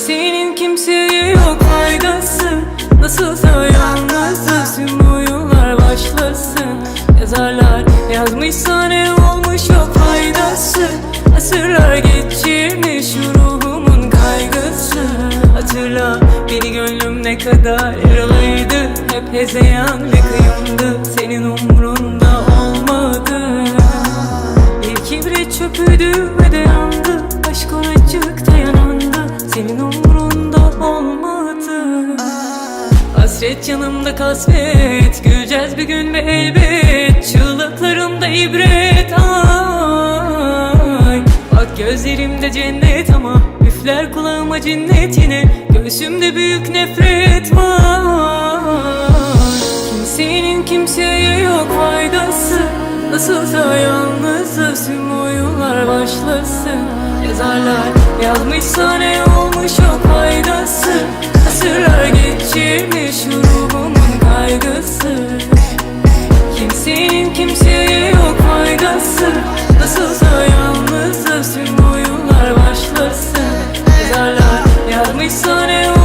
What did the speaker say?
Kimsenin kimseye yok faydası. Nasılsa yalnızız tüm oyunlar başlasın. Yazarlar yazmışsa ne olmuş yok faydası. Asırlar geçirmiş ruhumun kaygısı. Hatırla beni gönlüm ne kadar yaralıydı. Hep hezeyan ve kıyımdı. Senin umrunda olmadı. Bir kibrit çöpüydü Hasret yanımda kasvet Güleceğiz bir gün ve elbet Çığlıklarımda ibret. Ay Bak gözlerimde cennet ama Üfler kulağıma cinnet yine Göğsümde büyük nefret var. Kimsenin kimseye yok faydası Nasılsa yalnızız tüm oyunlar başlasın Yazarlar yazmışsa ne olmuş yok faydası Asırlar geçirmiş ruhumun kaygısı. Kimsenin kimseye yok faydası. Nasılsa yalnızız tüm oyunlar başlasın. Yazarlar yazmışsa